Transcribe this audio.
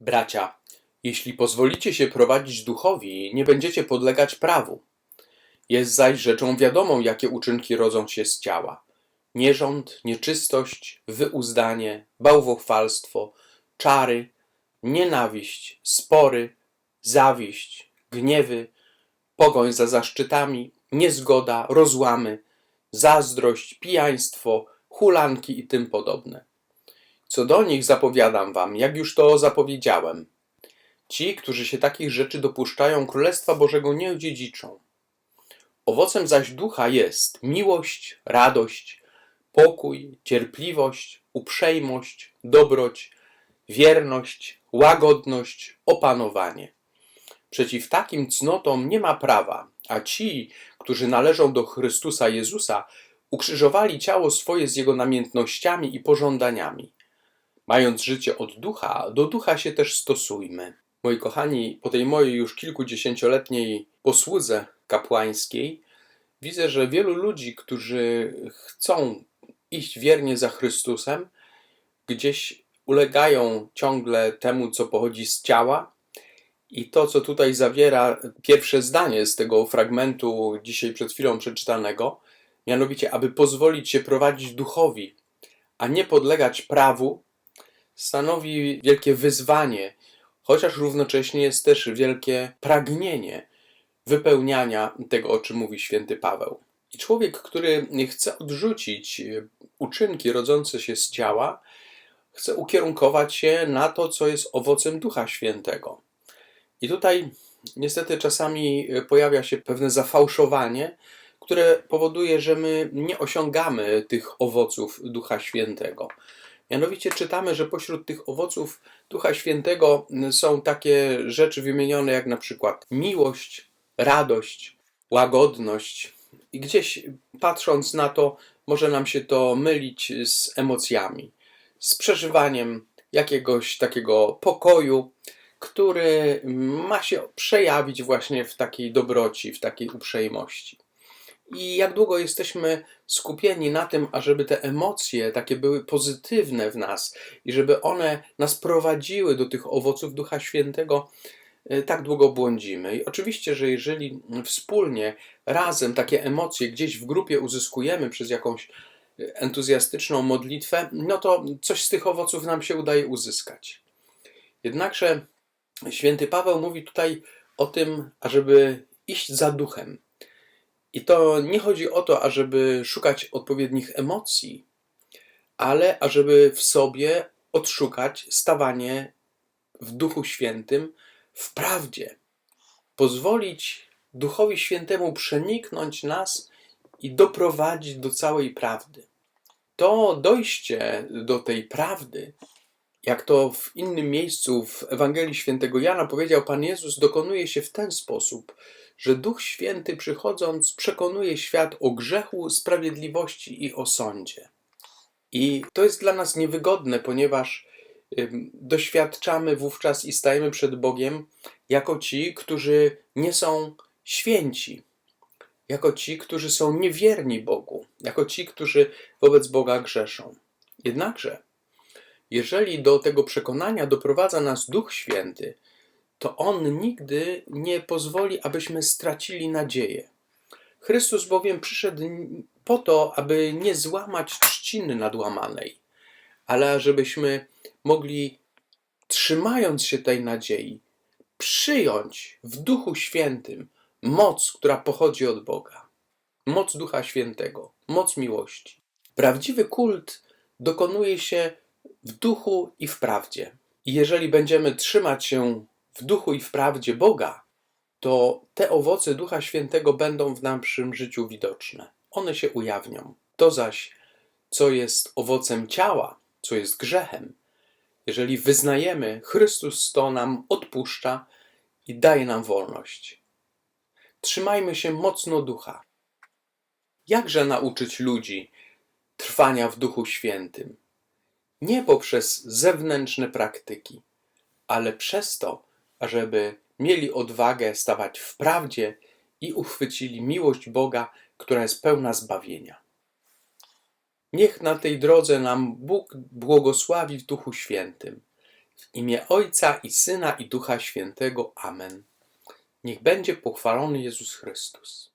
Bracia, jeśli pozwolicie się prowadzić duchowi, nie będziecie podlegać prawu. Jest zaś rzeczą wiadomą, jakie uczynki rodzą się z ciała. Nierząd, nieczystość, wyuzdanie, bałwochwalstwo, czary, nienawiść, spory, zawiść, gniewy, pogoń za zaszczytami, niezgoda, rozłamy, zazdrość, pijaństwo, hulanki i tym podobne. Co do nich zapowiadam wam, jak już to zapowiedziałem. Ci, którzy się takich rzeczy dopuszczają, Królestwa Bożego nie odziedziczą. Owocem zaś ducha jest miłość, radość, pokój, cierpliwość, uprzejmość, dobroć, wierność, łagodność, opanowanie. Przeciw takim cnotom nie ma prawa, a ci, którzy należą do Chrystusa Jezusa, ukrzyżowali ciało swoje z jego namiętnościami i pożądaniami. Mając życie od ducha, do ducha się też stosujmy. Moi kochani, po tej mojej już kilkudziesięcioletniej posłudze kapłańskiej, widzę, że wielu ludzi, którzy chcą iść wiernie za Chrystusem, gdzieś ulegają ciągle temu, co pochodzi z ciała. I to, co tutaj zawiera pierwsze zdanie z tego fragmentu dzisiaj przed chwilą przeczytanego, mianowicie, aby pozwolić się prowadzić duchowi, a nie podlegać prawu, stanowi wielkie wyzwanie, chociaż równocześnie jest też wielkie pragnienie wypełniania tego, o czym mówi święty Paweł. I człowiek, który chce odrzucić uczynki rodzące się z ciała, chce ukierunkować się na to, co jest owocem Ducha Świętego. I tutaj niestety czasami pojawia się pewne zafałszowanie, które powoduje, że my nie osiągamy tych owoców Ducha Świętego. Mianowicie czytamy, że pośród tych owoców Ducha Świętego są takie rzeczy wymienione jak na przykład miłość, radość, łagodność. I gdzieś patrząc na to, może nam się to mylić z emocjami, z przeżywaniem jakiegoś takiego pokoju, który ma się przejawić właśnie w takiej dobroci, w takiej uprzejmości. I jak długo jesteśmy skupieni na tym, ażeby te emocje takie były pozytywne w nas i żeby one nas prowadziły do tych owoców Ducha Świętego, y, tak długo błądzimy. I oczywiście, że jeżeli wspólnie, razem takie emocje gdzieś w grupie uzyskujemy przez jakąś y, entuzjastyczną modlitwę, no to coś z tych owoców nam się udaje uzyskać. Jednakże święty Paweł mówi tutaj o tym, ażeby iść za duchem. I to nie chodzi o to, ażeby szukać odpowiednich emocji, ale ażeby w sobie odszukać stawanie w Duchu Świętym w prawdzie. Pozwolić Duchowi Świętemu przeniknąć nas i doprowadzić do całej prawdy. To dojście do tej prawdy, jak to w innym miejscu w Ewangelii Świętego Jana powiedział Pan Jezus, dokonuje się w ten sposób, że Duch Święty przychodząc przekonuje świat o grzechu, sprawiedliwości i o sądzie. I to jest dla nas niewygodne, ponieważ doświadczamy wówczas i stajemy przed Bogiem jako ci, którzy nie są święci, jako ci, którzy są niewierni Bogu, jako ci, którzy wobec Boga grzeszą. Jednakże, jeżeli do tego przekonania doprowadza nas Duch Święty, to On nigdy nie pozwoli, abyśmy stracili nadzieję. Chrystus bowiem przyszedł po to, aby nie złamać trzciny nadłamanej, ale żebyśmy mogli, trzymając się tej nadziei, przyjąć w Duchu Świętym moc, która pochodzi od Boga. Moc Ducha Świętego, moc miłości. Prawdziwy kult dokonuje się w duchu i w prawdzie. I jeżeli będziemy trzymać się w duchu i w prawdzie Boga, to te owoce Ducha Świętego będą w naszym życiu widoczne. One się ujawnią. To zaś, co jest owocem ciała, co jest grzechem, jeżeli wyznajemy, Chrystus to nam odpuszcza i daje nam wolność. Trzymajmy się mocno ducha. Jakże nauczyć ludzi trwania w Duchu Świętym? Nie poprzez zewnętrzne praktyki, ale przez to, ażeby mieli odwagę stawać w prawdzie i uchwycili miłość Boga, która jest pełna zbawienia. Niech na tej drodze nam Bóg błogosławi w Duchu Świętym. W imię Ojca i Syna i Ducha Świętego. Amen. Niech będzie pochwalony Jezus Chrystus.